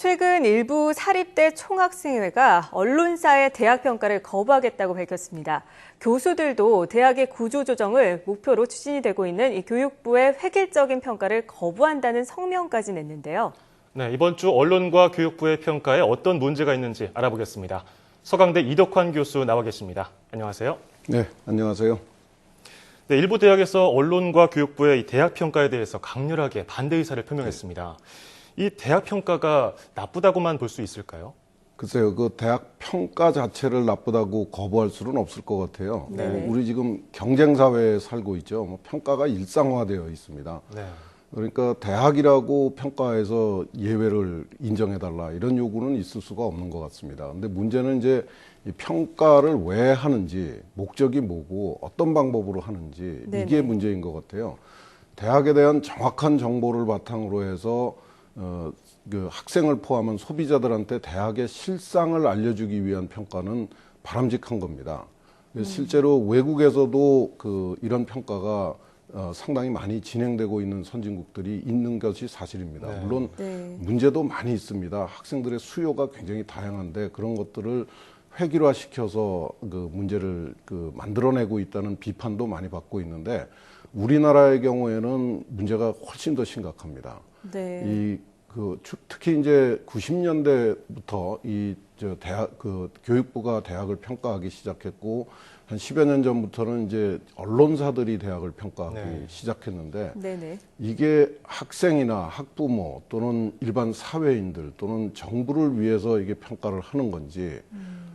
최근 일부 사립대 총학생회가 언론사의 대학 평가를 거부하겠다고 밝혔습니다. 교수들도 대학의 구조 조정을 목표로 추진이 되고 있는 이 교육부의 획일적인 평가를 거부한다는 성명까지 냈는데요. 네, 이번 주 언론과 교육부의 평가에 어떤 문제가 있는지 알아보겠습니다. 서강대 이덕환 교수 나와 계십니다. 안녕하세요. 네, 안녕하세요. 네, 일부 대학에서 언론과 교육부의 이 대학 평가에 대해서 강렬하게 반대 의사를 표명했습니다. 이 대학 평가가 나쁘다고만 볼 수 있을까요? 글쎄요, 그 대학 평가 자체를 나쁘다고 거부할 수는 없을 것 같아요. 네네. 우리 지금 경쟁 사회에 살고 있죠. 뭐 평가가 일상화되어 있습니다. 네. 그러니까 대학이라고 평가해서 예외를 인정해달라 이런 요구는 있을 수가 없는 것 같습니다. 근데 문제는 이제 이 평가를 왜 하는지 목적이 뭐고 어떤 방법으로 하는지 네네. 이게 문제인 것 같아요. 대학에 대한 정확한 정보를 바탕으로 해서 어, 그 학생을 포함한 소비자들한테 대학의 실상을 알려주기 위한 평가는 바람직한 겁니다. 그래서 실제로 외국에서도 그 이런 평가가 어, 상당히 많이 진행되고 있는 선진국들이 있는 것이 사실입니다. 네. 물론 네. 문제도 많이 있습니다. 학생들의 수요가 굉장히 다양한데 그런 것들을 획일화시켜서 그 문제를 그 만들어내고 있다는 비판도 많이 받고 있는데 우리나라의 경우에는 문제가 훨씬 더 심각합니다. 네. 이 그 특히 이제 90년대부터 이 저 대학 그 교육부가 대학을 평가하기 시작했고 한 10여 년 전부터는 이제 언론사들이 대학을 평가하기 네. 시작했는데 네네. 이게 학생이나 학부모 또는 일반 사회인들 또는 정부를 위해서 이게 평가를 하는 건지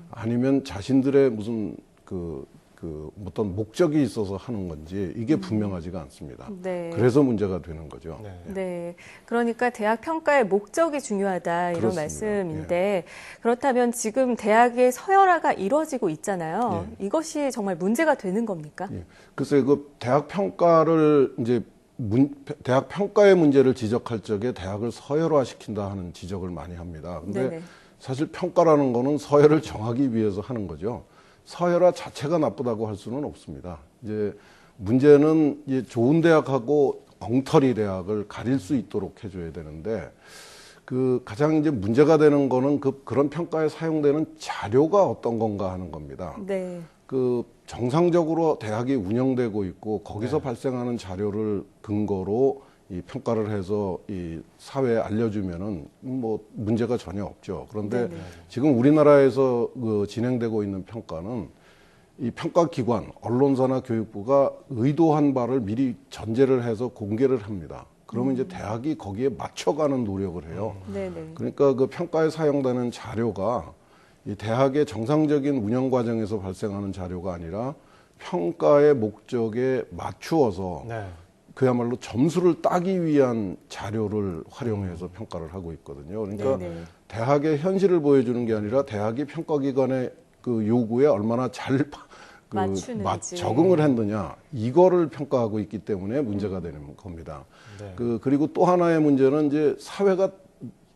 아니면 자신들의 무슨 그, 그 어떤 목적이 있어서 하는 건지 이게 분명하지가 않습니다. 네. 그래서 문제가 되는 거죠. 네. 네. 그러니까 대학 평가의 목적이 중요하다 이런 그렇습니다. 말씀인데 그렇다면 지금 대학의 서열화가 이루어지고 있잖아요. 이것이 정말 문제가 되는 겁니까? 예. 글쎄 그 대학 평가를 이제 문, 대학 평가의 문제를 지적할 적에 대학을 서열화 시킨다 하는 지적을 많이 합니다. 근데 네네. 사실 평가라는 거는 서열을 정하기 위해서 하는 거죠. 서열화 자체가 나쁘다고 할 수는 없습니다. 이제 문제는 이제 좋은 대학하고 엉터리 대학을 가릴 수 있도록 해줘야 되는데 그 가장 이제 문제가 되는 거는 그 그런 평가에 사용되는 자료가 어떤 건가 하는 겁니다. 네. 그 정상적으로 대학이 운영되고 있고 거기서 발생하는 자료를 근거로 이 평가를 해서 이 사회에 알려주면은 뭐 문제가 전혀 없죠. 그런데 네네. 지금 우리나라에서 그 진행되고 있는 평가는 이 평가 기관, 언론사나 교육부가 의도한 바를 미리 전제를 해서 공개를 합니다. 그러면 이제 대학이 거기에 맞춰가는 노력을 해요. 네네. 그러니까 그 평가에 사용되는 자료가 이 대학의 정상적인 운영 과정에서 발생하는 자료가 아니라 평가의 목적에 맞추어서 네. 그야말로 점수를 따기 위한 자료를 활용해서 평가를 하고 있거든요. 그러니까 네네. 대학의 현실을 보여주는 게 아니라 대학이 평가기관의 그 요구에 얼마나 잘 파- 그 맞추는지. 맞- 적응을 했느냐 이거를 평가하고 있기 때문에 문제가 되는 겁니다. 네. 그 그리고 또 하나의 문제는 이제 사회가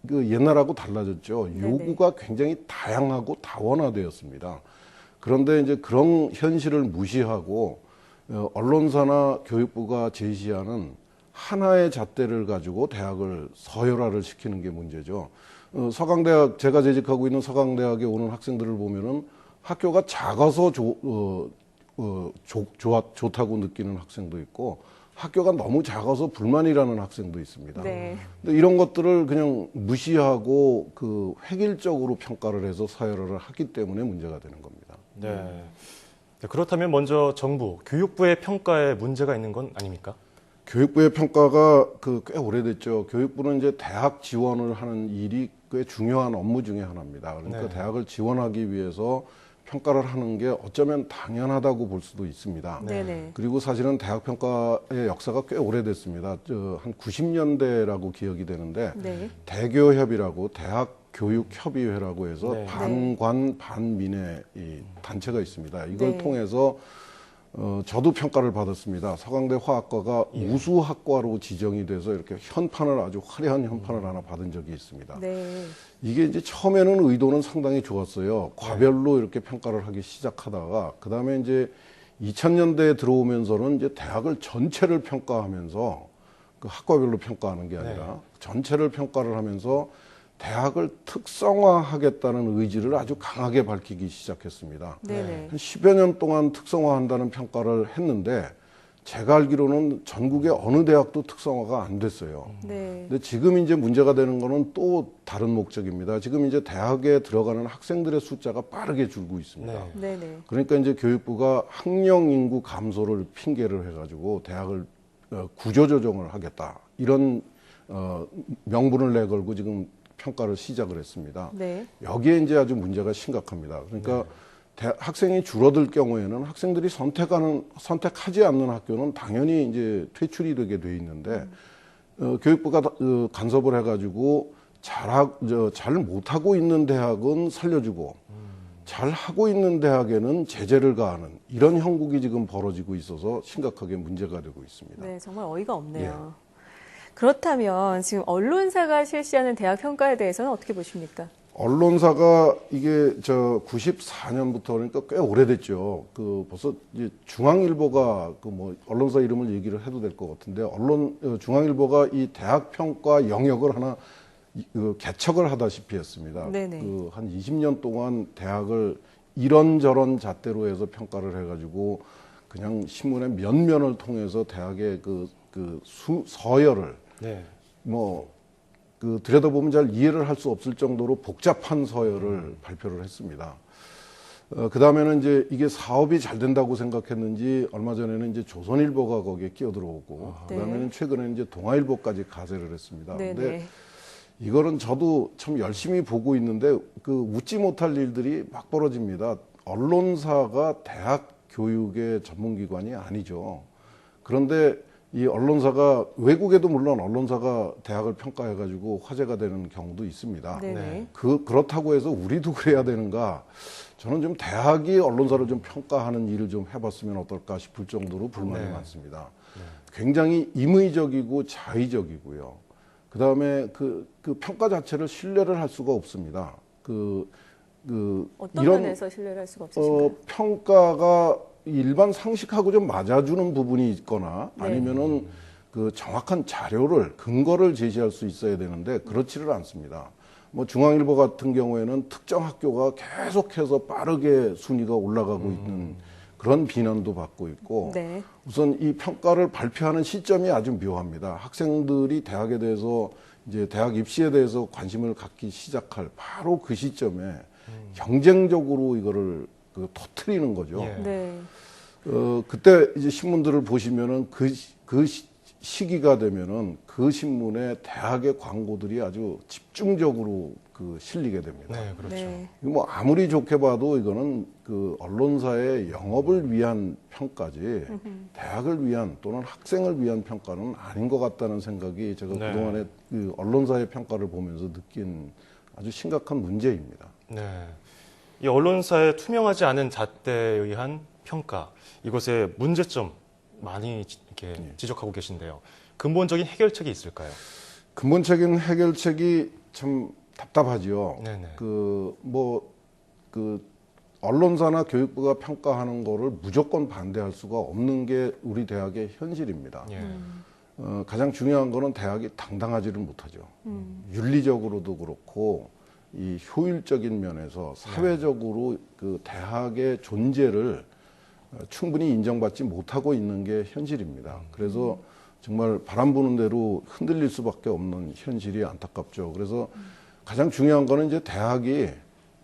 그 옛날하고 달라졌죠. 네네. 요구가 굉장히 다양하고 다원화되었습니다. 그런데 이제 그런 현실을 무시하고 어, 언론사나 교육부가 제시하는 하나의 잣대를 가지고 대학을 서열화를 시키는 게 문제죠. 어, 서강대학 제가 재직하고 있는 서강대학에 오는 학생들을 보면은 학교가 작아서 조, 어, 어, 좋, 좋아, 좋다고 느끼는 학생도 있고 학교가 너무 작아서 불만이라는 학생도 있습니다. 네. 근데 이런 것들을 그냥 무시하고 그 획일적으로 평가를 해서 서열화를 하기 때문에 문제가 되는 겁니다. 네. 네, 그렇다면 먼저 정부, 교육부의 평가에 문제가 있는 건 아닙니까? 교육부의 평가가 그 꽤 오래됐죠. 교육부는 이제 대학 지원을 하는 일이 꽤 중요한 업무 중에 하나입니다. 그러니까 네. 대학을 지원하기 위해서 평가를 하는 게 어쩌면 당연하다고 볼 수도 있습니다. 네네. 그리고 사실은 대학 평가의 역사가 꽤 오래됐습니다. 저 한 90년대라고 기억이 되는데 네. 대교협이라고 대학 교육협의회라고 해서 네. 반관 반민의 이 단체가 있습니다. 이걸 네. 통해서 어, 저도 평가를 받았습니다. 서강대 화학과가 예. 우수학과로 지정이 돼서 이렇게 현판을 아주 화려한 현판을 하나 받은 적이 있습니다. 네. 이게 이제 처음에는 의도는 상당히 좋았어요. 과별로 이렇게 평가를 하기 시작하다가 그 다음에 이제 2000년대에 들어오면서는 이제 대학을 전체를 평가하면서 그 학과별로 평가하는 게 아니라 네. 전체를 평가를 하면서 대학을 특성화하겠다는 의지를 아주 강하게 밝히기 시작했습니다. 네네. 한 10여 년 동안 특성화한다는 평가를 했는데 제가 알기로는 전국의 어느 대학도 특성화가 안 됐어요. 네. 근데 지금 이제 문제가 되는 거는 또 다른 목적입니다. 지금 이제 대학에 들어가는 학생들의 숫자가 빠르게 줄고 있습니다. 네. 네네. 그러니까 이제 교육부가 학령 인구 감소를 핑계를 해가지고 대학을 어, 구조 조정을 하겠다 이런 어, 명분을 내걸고 지금 평가를 시작을 했습니다. 네. 여기에 이제 아주 문제가 심각합니다. 그러니까 대- 학생이 줄어들 경우에는 학생들이 선택하는 선택하지 않는 학교는 당연히 이제 퇴출이 되게 돼 있는데 어, 교육부가 다- 어, 간섭을 해가지고 잘하, 저, 잘 못하고 있는 대학은 살려주고 잘 하고 있는 대학에는 제재를 가하는 이런 형국이 지금 벌어지고 있어서 심각하게 문제가 되고 있습니다. 네, 정말 어이가 없네요. 그렇다면 지금 언론사가 실시하는 대학 평가에 대해서는 어떻게 보십니까? 언론사가 이게 저 94년부터 그러니까 꽤 오래됐죠. 그 벌써 이제 중앙일보가 그 뭐 언론사 이름을 얘기를 해도 될 것 같은데 언론 어, 중앙일보가 이 대학 평가 영역을 하나 이- 그 개척을 하다시피 했습니다. 그 한 20년 동안 대학을 이런저런 잣대로 해서 평가를 해가지고 그냥 신문의 면면을 통해서 대학의 그, 그 수, 서열을 네. 뭐, 그, 들여다보면 잘 이해를 할 수 없을 정도로 복잡한 서열을 발표를 했습니다. 어, 그 다음에는 이제 이게 사업이 잘 된다고 생각했는지 얼마 전에는 이제 조선일보가 거기에 끼어들어오고 그 다음에는 네. 최근에는 이제 동아일보까지 가세를 했습니다. 근데 네네. 이거는 저도 참 열심히 보고 있는데 그 웃지 못할 일들이 막 벌어집니다. 언론사가 대학 교육의 전문기관이 아니죠. 그런데 이 언론사가 외국에도 물론 언론사가 대학을 평가해 가지고 화제가 되는 경우도 있습니다. 네네. 네. 그 그렇다고 해서 우리도 그래야 되는가? 저는 좀 대학이 언론사를 좀 평가하는 일을 좀 해봤으면 어떨까 싶을 정도로 불만이 네. 많습니다. 굉장히 임의적이고 자의적이고요. 그 다음에 그, 그 평가 자체를 신뢰를 할 수가 없습니다. 그, 그, 어떤 이런, 면에서 신뢰를 할 수가 없으신가요? 어, 평가가 일반 상식하고 좀 맞아주는 부분이 있거나 네. 아니면은 그 정확한 자료를 근거를 제시할 수 있어야 되는데 그렇지를 않습니다. 뭐 중앙일보 같은 경우에는 특정 학교가 계속해서 빠르게 순위가 올라가고 있는 그런 비난도 받고 있고 네. 우선 이 평가를 발표하는 시점이 아주 묘합니다. 학생들이 대학에 대해서 이제 대학 입시에 대해서 관심을 갖기 시작할 바로 그 시점에 경쟁적으로 이거를 그 터트리는 거죠. 예. 네. 어, 그때 이제 신문들을 보시면은 그, 시- 그 시- 시기가 되면은 그 신문에 대학의 광고들이 아주 집중적으로 그 실리게 됩니다. 네, 그렇죠. 네. 이거 뭐 아무리 좋게 봐도 이거는 그 언론사의 영업을 위한 평가지 대학을 위한 또는 학생을 위한 평가는 아닌 것 같다는 생각이 제가 네. 그동안에 그 언론사의 평가를 보면서 느낀 아주 심각한 문제입니다. 네. 이 언론사의 투명하지 않은 잣대에 의한 평가, 이것의 문제점 많이 지- 이렇게 네. 지적하고 계신데요. 근본적인 해결책이 있을까요? 근본적인 해결책이 참 답답하지요. 네네. 그뭐그 언론사나 교육부가 평가하는 거를 무조건 반대할 수가 없는 게 우리 대학의 현실입니다. 예. 어, 가장 중요한 거는 대학이 당당하지를 못하죠. 윤리적으로도 그렇고 이 효율적인 면에서 사회적으로 그 대학의 존재를 어, 충분히 인정받지 못하고 있는 게 현실입니다. 그래서 정말 바람 부는 대로 흔들릴 수밖에 없는 현실이 안타깝죠. 그래서 가장 중요한 거는 이제 대학이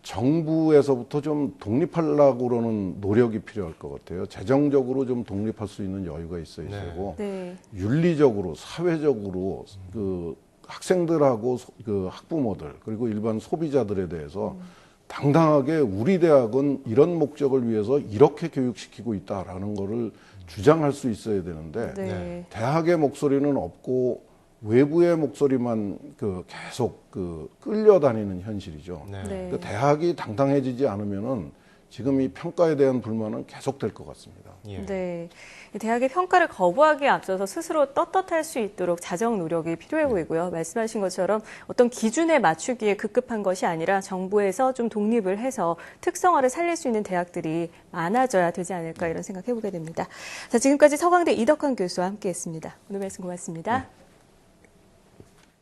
정부에서부터 좀 독립하려고 그러는 노력이 필요할 것 같아요. 재정적으로 좀 독립할 수 있는 여유가 있어야 네. 되고 네. 윤리적으로 사회적으로 그 학생들하고 소- 그 학부모들 그리고 일반 소비자들에 대해서 당당하게 우리 대학은 이런 목적을 위해서 이렇게 교육시키고 있다라는 거를 주장할 수 있어야 되는데 네. 네. 대학의 목소리는 없고 외부의 목소리만 그 계속 그 끌려다니는 현실이죠. 네. 네. 그 대학이 당당해지지 않으면은 지금 이 평가에 대한 불만은 계속될 것 같습니다. 예. 네. 이 대학의 평가를 거부하기에 앞서서 스스로 떳떳할 수 있도록 자정 노력이 필요해 보이고요. 말씀하신 것처럼 어떤 기준에 맞추기에 급급한 것이 아니라 정부에서 좀 독립을 해서 특성화를 살릴 수 있는 대학들이 많아져야 되지 않을까 이런 생각 해 보게 됩니다. 자, 지금까지 서강대 이덕환 교수와 함께 했습니다. 오늘 말씀 고맙습니다.